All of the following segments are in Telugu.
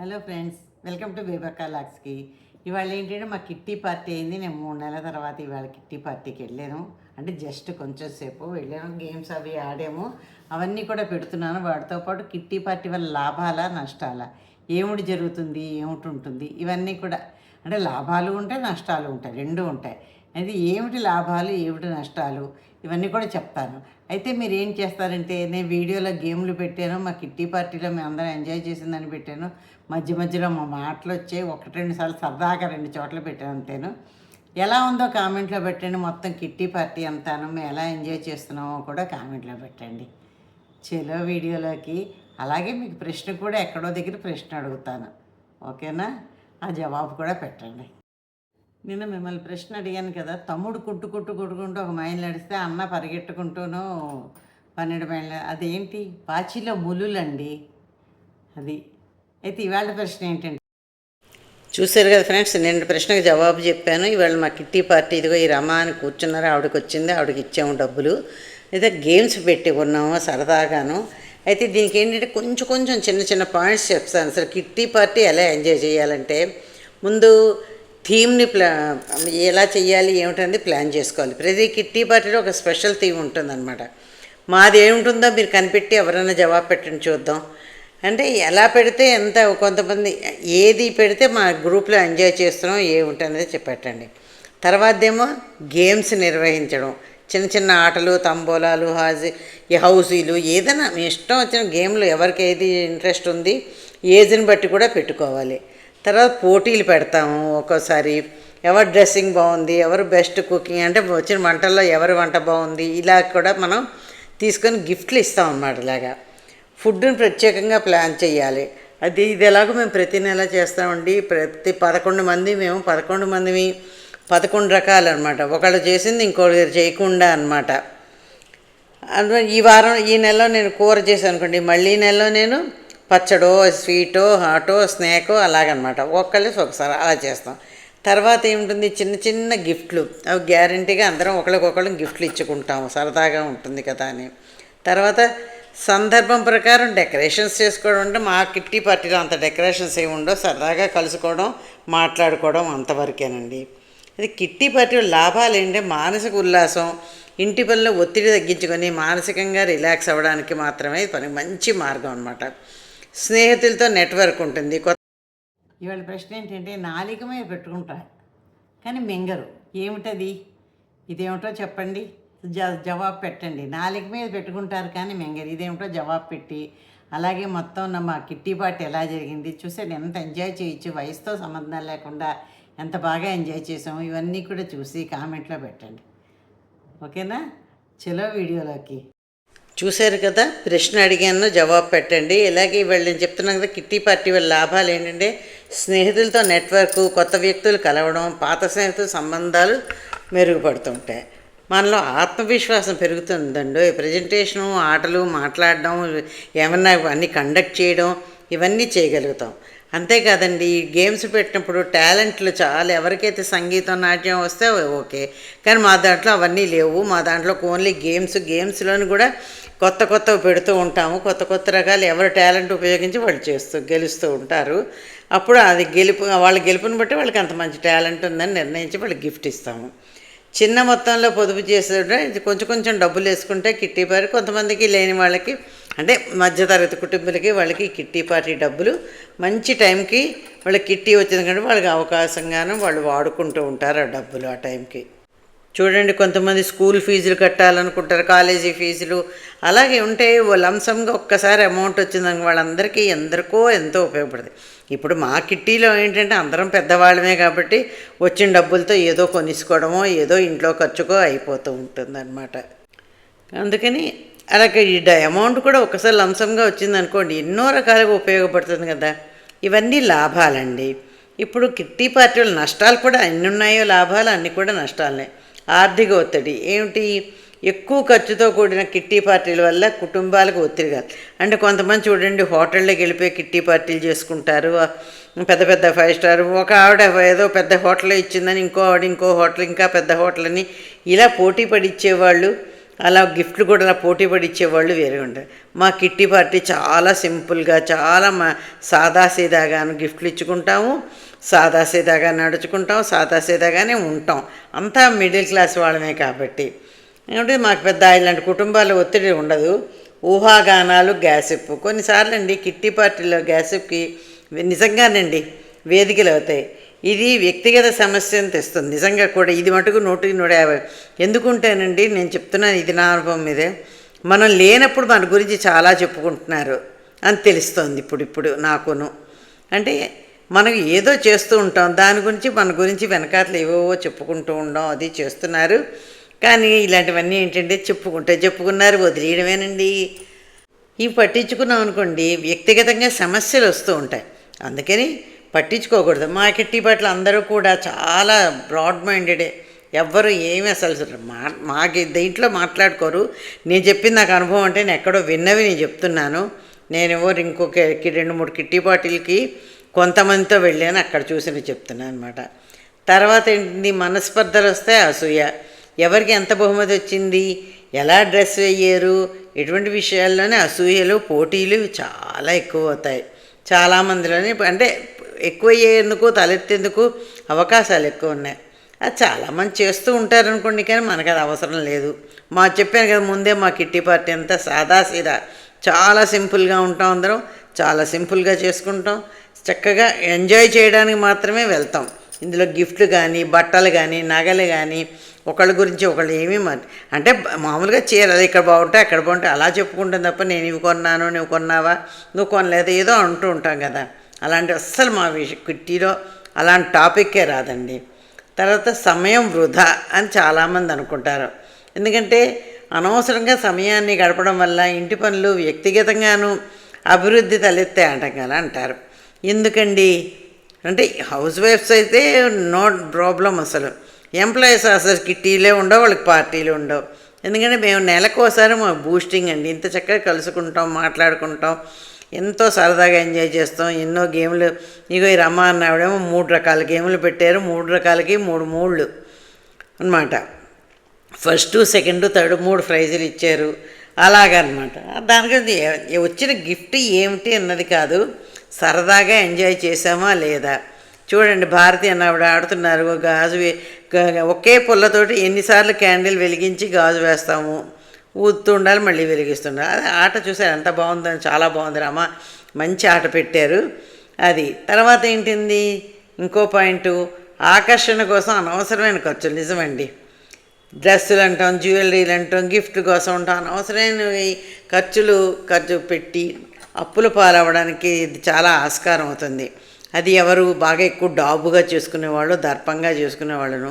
Hello friends welcome to Bebakka లాక్స్కి ఇవాళ ఏంటంటే మా కిట్టి పార్టీ అయింది. నేను మూడు నెలల తర్వాత ఇవాళ కిట్టి పార్టీకి వెళ్ళాను. అంటే జస్ట్ కొంచెం సేపు వెళ్ళాను. గేమ్స్ అవి ఆడాము. అవన్నీ కూడా పెడుతున్నాను. వాటితో పాటు కిట్టి పార్టీ వల్ల లాభాలా నష్టాలా? ఏమిటి జరుగుతుంది? ఏమిటి ఉంటుంది ఇవన్నీ కూడా. అంటే లాభాలు ఉంటాయి నష్టాలు ఉంటాయి. రెండు ఉంటాయి. అది ఏమిటి లాభాలు ఏమిటి నష్టాలు? ఇవన్నీ కూడా చెప్తాను. అయితే మీరు ఏం చేస్తారంటే నేను వీడియోలో గేమ్లు పెట్టాను మా కిట్టి పార్టీలో మేము అందరం ఎంజాయ్ చేసిందని పెట్టాను. మధ్య మధ్యలో మా మాటలు వచ్చాయి ఒకటి రెండు సార్లు సరదాగా రెండు చోట్ల పెట్టాను అంతేను. ఎలా ఉందో కామెంట్లో పెట్టండి. మొత్తం కిట్టి పార్టీ అంతాను. మేము ఎలా ఎంజాయ్ చేస్తున్నామో కూడా కామెంట్లో పెట్టండి. చలో వీడియోలోకి. అలాగే మీకు ప్రశ్న కూడా ఎక్కడో దగ్గర ప్రశ్న అడుగుతాను. ఓకేనా? ఆ జవాబు కూడా పెట్టండి. నిన్న మిమ్మల్ని ప్రశ్న అడిగాను కదా తమ్ముడు కుట్టు కుట్టు కుట్టుకుంటూ ఒక మైలు నడిస్తే అన్న పరిగెట్టుకుంటూను పన్నెండు మైళ్ళు అదేంటి? పాచిలో ములులండి. అది. అయితే ఇవాళ ప్రశ్న ఏంటంటే చూశారు కదా ఫ్రెండ్స్ నేను ప్రశ్నకు జవాబు చెప్పాను. ఇవాళ మా కిట్టి పార్టీ ఇదిగో ఈ రమ అని కూర్చున్నారు. ఆవిడకి వచ్చింది ఆవిడకి ఇచ్చాము డబ్బులు. అయితే గేమ్స్ పెట్టి ఉన్నాము సరదాగాను. అయితే దీనికి ఏంటంటే కొంచెం కొంచెం చిన్న చిన్న పాయింట్స్ చెప్తాను. అసలు కిట్టి పార్టీ ఎలా ఎంజాయ్ చేయాలంటే ముందు థీమ్ని ప్లా ఎలా చేయాలి ఏమిటనేది ప్లాన్ చేసుకోవాలి. ప్రతి కిట్టి పార్టీలో ఒక స్పెషల్ థీమ్ ఉంటుందన్నమాట. మాది ఏముంటుందో మీరు కనిపెట్టి ఎవరైనా జవాబు పెట్టండి చూద్దాం. అంటే ఎలా పెడితే ఎంత కొంతమంది ఏది పెడితే మా గ్రూప్లో ఎంజాయ్ చేస్తున్నాం ఏముంటుంది చెప్పెట్టండి. తర్వాతదేమో గేమ్స్ నిర్వహించడం. చిన్న చిన్న ఆటలు తంబోలాలు హాజీ హౌజీలు ఏదైనా మీ ఇష్టం వచ్చిన గేమ్లు ఎవరికి ఏది ఇంట్రెస్ట్ ఉంది ఏజ్ని బట్టి కూడా పెట్టుకోవాలి. తర్వాత పోటీలు పెడతాము ఒక్కోసారి. ఎవరు డ్రెస్సింగ్ బాగుంది ఎవరు బెస్ట్ కుకింగ్ అంటే వచ్చిన వంటల్లో ఎవరి వంట బాగుంది ఇలా కూడా మనం తీసుకొని గిఫ్ట్లు ఇస్తాం అన్నమాట ఇలాగా. ఫుడ్ని ప్రత్యేకంగా ప్లాన్ చేయాలి అది ఇది ఎలాగో మేము ప్రతి నెల చేస్తామండి. ప్రతి పదకొండు మంది మేము పదకొండు మంది పదకొండు రకాలు అనమాట ఒకళ్ళు చేసింది ఇంకొకరు చేయకుండా అనమాట ఈ వారం ఈ నెలలో నేను కూర చేశాను అనుకోండి మళ్ళీ ఈ నెలలో నేను పచ్చడో స్వీటో హాటో స్నాకో అలాగనమాట. ఒక్కళ్ళేసి ఒకసారి అలా చేస్తాం. తర్వాత ఏముంటుంది? చిన్న చిన్న గిఫ్ట్లు. అవి గ్యారంటీగా అందరం ఒకరికొకళ్ళు గిఫ్ట్లు ఇచ్చుకుంటాం సరదాగా ఉంటుంది కదా అని. తర్వాత సందర్భం ప్రకారం డెకరేషన్స్ చేసుకోవడం అంటే మా కిట్టి పార్టీలో అంత డెకరేషన్స్ ఏమి ఉండవు. సరదాగా కలుసుకోవడం మాట్లాడుకోవడం అంతవరకేనండి. ఇది కిట్టి పార్టీలో లాభాలు ఏంటంటే మానసిక ఉల్లాసం ఇంటి పనిలో ఒత్తిడి తగ్గించుకొని మానసికంగా రిలాక్స్ అవ్వడానికి మాత్రమే పని. మంచి మార్గం అనమాట స్నేహితులతో నెట్వర్క్ ఉంటుంది. కొత్త ఇవాళ ప్రశ్న ఏంటంటే నాలిక మీద పెట్టుకుంటారు కానీ మింగరు. ఏమిటది? ఇదేమిటో చెప్పండి. జ జవాబు పెట్టండి. నాలిక మీద పెట్టుకుంటారు కానీ మింగరు. ఇదేమిటో జవాబు పెట్టి అలాగే మొత్తం మా కిట్టి ఎలా జరిగింది చూసాను ఎంత ఎంజాయ్ చేయొచ్చు వయసుతో సంబంధం లేకుండా ఎంత బాగా ఎంజాయ్ చేసాము ఇవన్నీ కూడా చూసి కామెంట్లో పెట్టండి. ఓకేనా? చలో వీడియోలోకి. చూశారు కదా ప్రశ్న అడిగాను జవాబు పెట్టండి. ఇలాగే వీళ్ళు నేను చెప్తున్నాను కదా కిట్టి పార్టీ వల్ల లాభాలు ఏంటంటే స్నేహితులతో నెట్వర్క్ కొత్త వ్యక్తులు కలవడం పాత స్నేహితుల సంబంధాలు మెరుగుపడుతుంటాయి. మనలో ఆత్మవిశ్వాసం పెరుగుతుందండి ప్రజెంటేషను ఆటలు మాట్లాడడం ఏమన్నా అన్నీ కండక్ట్ చేయడం ఇవన్నీ చేయగలుగుతాం. అంతేకాదండి ఈ గేమ్స్ పెట్టినప్పుడు టాలెంట్లు చాలా. ఎవరికైతే సంగీతం నాట్యం వస్తే ఓకే. కానీ మా దాంట్లో అవన్నీ లేవు. మా దాంట్లో ఓన్లీ గేమ్స్ గేమ్స్లోని కూడా కొత్త కొత్తవి పెడుతూ ఉంటాము. కొత్త కొత్త రకాలు ఎవరి టాలెంట్ ఉపయోగించి వాళ్ళు చేస్తూ గెలుస్తూ ఉంటారు. అప్పుడు అది గెలుపు వాళ్ళ గెలుపుని బట్టి వాళ్ళకి అంత మంచి టాలెంట్ ఉందని నిర్ణయించి వాళ్ళకి గిఫ్ట్ ఇస్తాము. చిన్న మొత్తంలో పొదుపు చేసే కొంచెం కొంచెం డబ్బులు వేసుకుంటే కిట్టి పార్టీ కొంతమందికి లేని వాళ్ళకి అంటే మధ్యతరగతి కుటుంబాలకి వాళ్ళకి కిట్టి పార్టీ డబ్బులు మంచి టైంకి వాళ్ళకి కిట్టి వచ్చింది కంటే వాళ్ళకి అవకాశంగాను వాళ్ళు వాడుకుంటూ ఉంటారు ఆ డబ్బులు ఆ టైంకి. చూడండి కొంతమంది స్కూల్ ఫీజులు కట్టాలనుకుంటారు కాలేజీ ఫీజులు. అలాగే ఉంటే లంసంగా ఒక్కసారి అమౌంట్ వచ్చిందని వాళ్ళందరికీ ఎందరికో ఎంతో ఉపయోగపడుతుంది ఇప్పుడు మా కిట్టీలో ఏంటంటే అందరం పెద్దవాళ్ళమే కాబట్టి వచ్చిన డబ్బులతో ఏదో కొనిసుకోవడమో ఏదో ఇంట్లో ఖర్చుకో అయిపోతూ ఉంటుందన్నమాట. అందుకని అలాగే ఈ అమౌంట్ కూడా ఒకసారి లంసంగా వచ్చిందనుకోండి ఎన్నో రకాలుగా ఉపయోగపడుతుంది కదా. ఇవన్నీ లాభాలండి. ఇప్పుడు కిట్టి పార్టీలు నష్టాలు కూడా అన్ని ఉన్నాయో లాభాలు అన్నీ కూడా నష్టాలనే ఆర్థిక ఒత్తిడి. ఏమిటి? ఎక్కువ ఖర్చుతో కూడిన కిట్టి పార్టీల వల్ల కుటుంబాలకు ఒత్తిడి కాదు. అంటే కొంతమంది చూడండి హోటళ్ళకి వెళ్ళిపోయి కిట్టి పార్టీలు చేసుకుంటారు. పెద్ద పెద్ద ఫైవ్ స్టార్. ఒక ఆవిడ ఏదో పెద్ద హోటల్ ఇచ్చిందని ఇంకో ఆవిడ ఇంకో హోటల్ ఇంకా పెద్ద హోటల్ అని ఇలా పోటీ పడిచ్చేవాళ్ళు అలా గిఫ్ట్లు కూడా అలా పోటీ పడిచ్చేవాళ్ళు వేరే ఉంటారు మా కిట్టి పార్టీ చాలా సింపుల్గా చాలా మా సాదాసీదాగాను గిఫ్ట్లు ఇచ్చుకుంటాము. సాదాసీదాగా నడుచుకుంటాం సాదాసీదాగానే ఉంటాం. అంతా మిడిల్ క్లాస్ వాళ్ళమే కాబట్టి. ఏమంటే మాకు పెద్ద ఇలాంటి కుటుంబాల ఒత్తిడి ఉండదు. ఊహాగానాలు గ్యాసిప్ కొన్నిసార్లు అండి కిట్టి పార్టీలో గ్యాసిప్కి నిజంగానండి వేదికలు అవుతాయి. ఇది వ్యక్తిగత సమస్యను తెస్తుంది. నిజంగా కూడా ఇది మటుకు నూటికి నూట యాభై. ఎందుకుంటేనండి నేను చెప్తున్నాను ఇది నా అనుభవం మీదే. మనం లేనప్పుడు మన గురించి చాలా చెప్పుకుంటున్నారు అని తెలుస్తోంది ఇప్పుడు ఇప్పుడు నాకును. అంటే మనం ఏదో చేస్తూ ఉంటాం. దాని గురించి మన గురించి వెనకాతలు ఏవేవో చెప్పుకుంటూ ఉండం అది చేస్తున్నారు. కానీ ఇలాంటివన్నీ ఏంటంటే చెప్పుకుంటే చెప్పుకున్నారు వదిలేయడమేనండి. ఇవి పట్టించుకున్నాం అనుకోండి వ్యక్తిగతంగా సమస్యలు వస్తూ ఉంటాయి. అందుకని పట్టించుకోకూడదు. మా కిట్టి పట్ల అందరూ కూడా చాలా బ్రాడ్ మైండెడే ఎవ్వరు ఏమి అసలు మా మాకి దీంట్లో మాట్లాడుకోరు. నేను చెప్పింది నాకు అనుభవం అంటే నేను ఎక్కడో విన్నవి నేను చెప్తున్నాను. నేను ఇంకొక కి- రెండు మూడు కిట్టి పార్టీలకి కొంతమందితో వెళ్ళాను అక్కడ చూసి చెప్తున్నాను అనమాట తర్వాత ఏంటి మనస్పర్ధలు వస్తే అసూయ. ఎవరికి ఎంత బహుమతి వచ్చింది? ఎలా డ్రెస్ వేయరు? ఇటువంటి విషయాల్లోనే అసూయలు పోటీలు చాలా ఎక్కువ అవుతాయి. చాలామందిలోనే అంటే ఎక్కువ అయ్యేందుకు తలెత్తేందుకు అవకాశాలు ఎక్కువ ఉన్నాయి. అది చాలామంది చేస్తూ ఉంటారనుకోండి కానీ మనకు అది అవసరం లేదు. మా చెప్పాను కదా ముందే మా కిట్టి పార్టీ అంతా సాదాసీదా చాలా సింపుల్గా ఉంటాం అందరం చాలా సింపుల్గా చేసుకుంటాం. చక్కగా ఎంజాయ్ చేయడానికి మాత్రమే వెళ్తాం. ఇందులో గిఫ్ట్లు కానీ బట్టలు కానీ నగలు కానీ ఒకళ్ళ గురించి ఒకళ్ళు ఏమీ మరి అంటే మామూలుగా చీరలు ఇక్కడ బాగుంటే అక్కడ బాగుంటే అలా చెప్పుకుంటాం తప్ప నేను ఇవి కొన్నాను నువ్వు కొన్నావా నువ్వు కొనలేదు ఏదో అంటూ ఉంటాం కదా. అలాంటి అస్సలు మా విష కిట్టీలో అలాంటి టాపిక్కే రాదండి. తర్వాత సమయం వృధా అని చాలామంది అనుకుంటారు. ఎందుకంటే అనవసరంగా సమయాన్ని గడపడం వల్ల ఇంటి పనులు వ్యక్తిగతంగాను అభివృద్ధి తలెత్తే ఆటంకాలు అంటారు. ఎందుకండి? అంటే హౌస్ వైఫ్స్ అయితే నో ప్రాబ్లం అసలు. ఎంప్లాయీస్ అసలు కిట్టీలే ఉండవు వాళ్ళకి పార్టీలు ఉండవు. ఎందుకంటే మేము నెలకోసారి మా బూస్టింగ్ అండి. ఇంత చక్కగా కలుసుకుంటాం మాట్లాడుకుంటాం. ఎంతో సరదాగా ఎంజాయ్ చేస్తాం. ఎన్నో గేమ్లు. ఇగో ఈ రమ్మ అన్నవిడేమో మూడు రకాల గేమ్లు పెట్టారు. మూడు రకాలకి మూడు మూళ్ళు అన్నమాట. ఫస్ట్ సెకండ్ థర్డ్ మూడు ప్రైజులు ఇచ్చారు. అలాగనమాట దానికి వచ్చిన గిఫ్ట్ ఏమిటి అన్నది కాదు. సరదాగా ఎంజాయ్ చేసామా లేదా? చూడండి భారతి అన్నవిడ ఆడుతున్నారు గాజు ఒకే పుల్లతోటి ఎన్నిసార్లు క్యాండిల్ వెలిగించి గాజు వేస్తాము. ఊదుతూ ఉండాలి మళ్ళీ వెలిగిస్తుండాలి. అది ఆట చూసారు ఎంత బాగుందని చాలా బాగుంది రామ. మంచి ఆట పెట్టారు అది. తర్వాత ఏంటింది? ఇంకో పాయింట్ ఆకర్షణ కోసం అనవసరమైన ఖర్చులు నిజమండి. డ్రెస్సులు అంటాం జ్యువెలరీలు అంటాం గిఫ్ట్ కోసం ఉంటాం అనవసరమైన ఖర్చులు ఖర్చు పెట్టి అప్పుల పాలవడానికి ఇది చాలా ఆస్కారం అవుతుంది. అది ఎవరు బాగా ఎక్కువ డాబుగా చేసుకునేవాళ్ళు దర్పంగా చేసుకునేవాళ్ళను.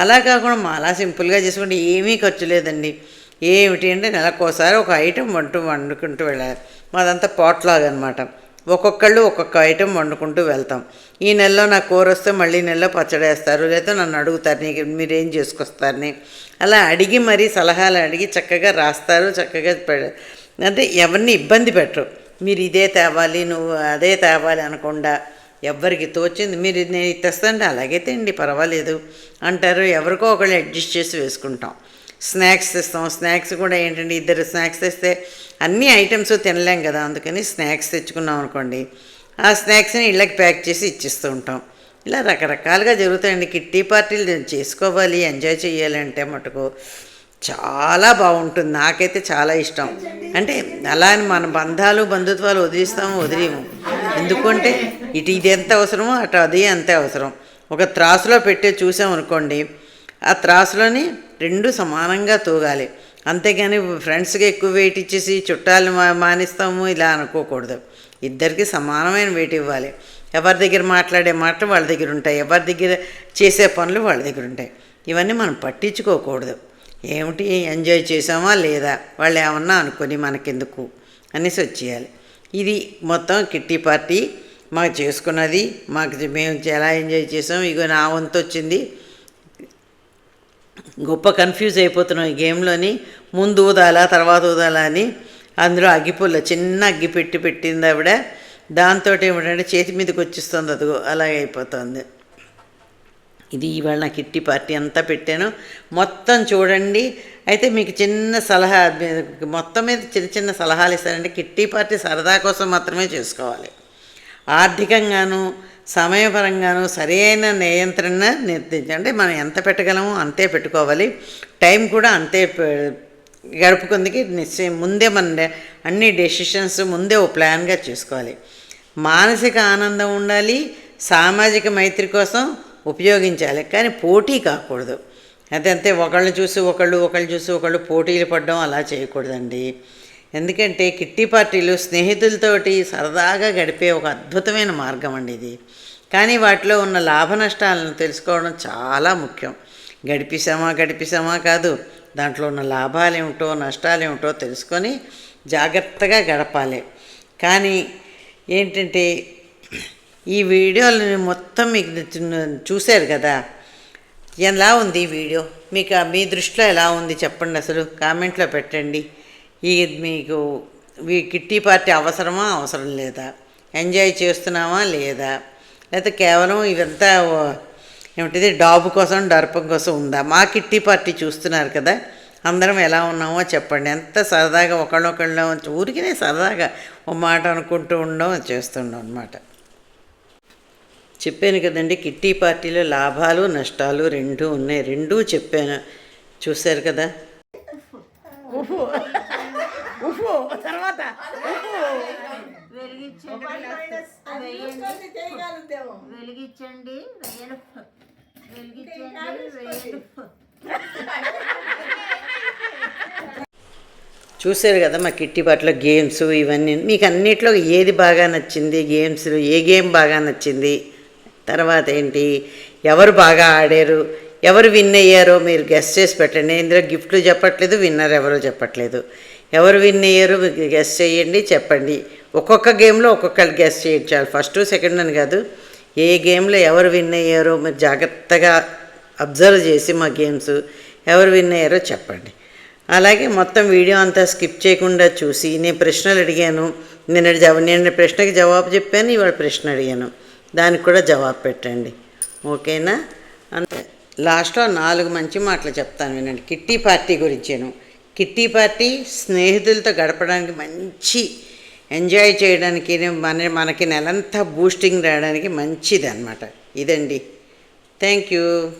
అలా కాకుండా మాలా సింపుల్గా చేసుకుంటే ఏమీ ఖర్చు లేదండి. ఏమిటి అంటే నెలకోసారి ఒక ఐటెం వంటూ వండుకుంటూ వెళ్ళాలి. మాదంతా పాట్లాగ్ అనమాట ఒక్కొక్కళ్ళు ఒక్కొక్క ఐటెం వండుకుంటూ వెళ్తాం. ఈ నెలలో నా కూర వస్తే మళ్ళీ నెలలో పచ్చడి వేస్తారు లేదా నన్ను అడుగుతారు నీకు మీరేం చేసుకొస్తారని. అలా అడిగి మరీ సలహాలు అడిగి చక్కగా రాస్తారు చక్కగా పెడ అంటే ఎవరిని ఇబ్బంది పెట్టరు. మీరు ఇదే తేవాలి నువ్వు అదే తేవాలి అనకుండా ఎవరికి తోచింది. మీరు నేను ఇది అలాగే తిండి పర్వాలేదు అంటారు. ఎవరికో ఒకళ్ళు అడ్జస్ట్ చేసి వేసుకుంటాం. స్నాక్స్ తెస్తాం. స్నాక్స్ కూడా ఏంటంటే ఇద్దరు స్నాక్స్ తెస్తే అన్ని ఐటమ్స్ తినలేం కదా అందుకని స్నాక్స్ తెచ్చుకున్నాం అనుకోండి. ఆ స్నాక్స్ని ఇళ్ళకి ప్యాక్ చేసి ఇచ్చిస్తూ ఉంటాం. ఇలా రకరకాలుగా జరుగుతాయండి. కిట్టి పార్టీలు చేసుకోవాలి ఎంజాయ్ చేయాలంటే మటుకు చాలా బాగుంటుంది. నాకైతే చాలా ఇష్టం. అంటే అలా అని మన బంధాలు బంధుత్వాలు వదిలిస్తాము వదిలేము. ఎందుకంటే ఇటు ఇది ఎంత అవసరమో అటు అది అంతే అవసరం. ఒక త్రాసులో పెట్టే చూసామనుకోండి ఆ త్రాసులోని రెండు సమానంగా తూగాలి. అంతేగాని ఫ్రెండ్స్కి ఎక్కువ వెయిట్ ఇచ్చేసి చుట్టాలు మానేస్తాము ఇలా అనుకోకూడదు. ఇద్దరికి సమానమైన వెయిట్ ఇవ్వాలి. ఎవరి దగ్గర మాట్లాడే మాటలు వాళ్ళ దగ్గర ఉంటాయి. ఎవరి దగ్గర చేసే పనులు వాళ్ళ దగ్గర ఉంటాయి. ఇవన్నీ మనం పట్టించుకోకూడదు. ఏమిటి? ఎంజాయ్ చేసామా లేదా? వాళ్ళు ఏమన్నా అనుకొని మనకెందుకు? అనేసి వచ్చేయాలి. ఇది మొత్తం కిట్టి పార్టీ. మాకు చేసుకున్నది. మాకు మేము ఎలా ఎంజాయ్ చేసాం ఇగో నా వంతు వచ్చింది. గొప్ప కన్ఫ్యూజ్ అయిపోతున్నాం ఈ గేమ్లోని. ముందు ఊదాలా తర్వాత ఊదాలా అని. అందులో అగ్గిపుల్ల చిన్న అగ్గి పెట్టి పెట్టింది ఆవిడ. దాంతో ఏమిటంటే చేతి మీదకి వచ్చిస్తుంది అదిగో అలాగే అయిపోతుంది. ఇది ఇవాళ నా కిట్టి పార్టీ అంతా పెట్టాను. మొత్తం చూడండి. అయితే మీకు చిన్న సలహా మొత్తం మీద చిన్న చిన్న సలహాలు ఇస్తారంటే కిట్టి పార్టీ సరదా కోసం మాత్రమే చేసుకోవాలి. ఆర్థికంగాను సమయపరంగాను సరైన నియంత్రణ నిర్దించండి అంటే మనం ఎంత పెట్టగలమో అంతే పెట్టుకోవాలి. టైం కూడా అంతే గడుపుకుందికి నిశ్చయం ముందే మన అన్ని డెసిషన్స్ ముందే ఓ ప్లాన్గా చేసుకోవాలి. మానసిక ఆనందం ఉండాలి. సామాజిక మైత్రి కోసం ఉపయోగించాలి. కానీ పోటీ కాకూడదు. అదంతే ఒకళ్ళు చూసి ఒకళ్ళు ఒకళ్ళు చూసి ఒకళ్ళు పోటీలు పడడం అలా చేయకూడదండి. ఎందుకంటే కిట్టి పార్టీలు స్నేహితులతోటి సరదాగా గడిపే ఒక అద్భుతమైన మార్గం అండి ఇది. కానీ వాటిలో ఉన్న లాభ నష్టాలను తెలుసుకోవడం చాలా ముఖ్యం. గడిపిసామా గడిపిసామా కాదు దాంట్లో ఉన్న లాభాలు ఏమిటో నష్టాలు ఏమిటో తెలుసుకొని జాగ్రత్తగా గడపాలి. కానీ ఏంటంటే ఈ వీడియోలు మొత్తం మీకు చూశారు కదా? ఎలా ఉంది ఈ వీడియో? మీకు మీ దృష్టిలో ఎలా ఉంది చెప్పండి అసలు? కామెంట్లో పెట్టండి. ఈ మీకు ఈ కిట్టి పార్టీ అవసరమా? అవసరం లేదా? ఎంజాయ్ చేస్తున్నామా లేదా? లేకపోతే కేవలం ఇదంతా ఏమిటిది? డాబు కోసం డర్పం కోసం ఉందా? మా కిట్టి పార్టీ చూస్తున్నారు కదా? అందరం ఎలా ఉన్నామో చెప్పండి. ఎంత సరదాగా ఒకళ్ళొకళ్ళ ఊరికినే సరదాగా ఓ మాట అనుకుంటూ ఉండడం చేస్తుండం అనమాట చెప్పాను కదండి కిట్టి పార్టీలో లాభాలు నష్టాలు రెండూ ఉన్నాయి. రెండూ చెప్పాను. చూశారు కదా? వెలిగించండి. వెయ్యలు వెలిగించండి. వెయ్యలు చూశారు కదా మా కిట్టి పార్టీలో గేమ్స్ ఇవన్నీ. మీకు అన్నిట్లో ఏది బాగా నచ్చింది? గేమ్స్ ఏ గేమ్ బాగా నచ్చింది? తర్వాత ఏంటి? ఎవరు బాగా ఆడారు? ఎవరు విన్ అయ్యారో మీరు గెస్ట్ చేసి పెట్టండి. ఇందులో గిఫ్ట్లు చెప్పట్లేదు విన్నర్ ఎవరో చెప్పట్లేదు. ఎవరు విన్ అయ్యారో గెస్ట్ చేయండి చెప్పండి. ఒక్కొక్క గేమ్లో ఒక్కొక్కరు గెస్ట్ చేయించాలి ఫస్ట్ సెకండ్ అని కాదు. ఏ గేమ్లో ఎవరు విన్ అయ్యారో మీరు జాగ్రత్తగా అబ్జర్వ్ చేసి మా గేమ్స్ ఎవరు విన్ అయ్యారో చెప్పండి. అలాగే మొత్తం వీడియో అంతా స్కిప్ చేయకుండా చూసి నేను ప్రశ్నలు అడిగాను. నిన్న జవ నేను ప్రశ్నకి జవాబు చెప్పాను ఇవాళ ప్రశ్న అడిగాను. దానికి కూడా జవాబు పెట్టండి. ఓకేనా? అంటే లాస్ట్లో నాలుగు మంచి మాటలు చెప్తాను వినండి. కిట్టి పార్టీ గురించేను. కిట్టి పార్టీ స్నేహితులతో గడపడానికి మంచి ఎంజాయ్ చేయడానికి మన మనకి నెలంతా బూస్టింగ్ రావడానికి మంచిది అనమాట ఇదండి. Thank you.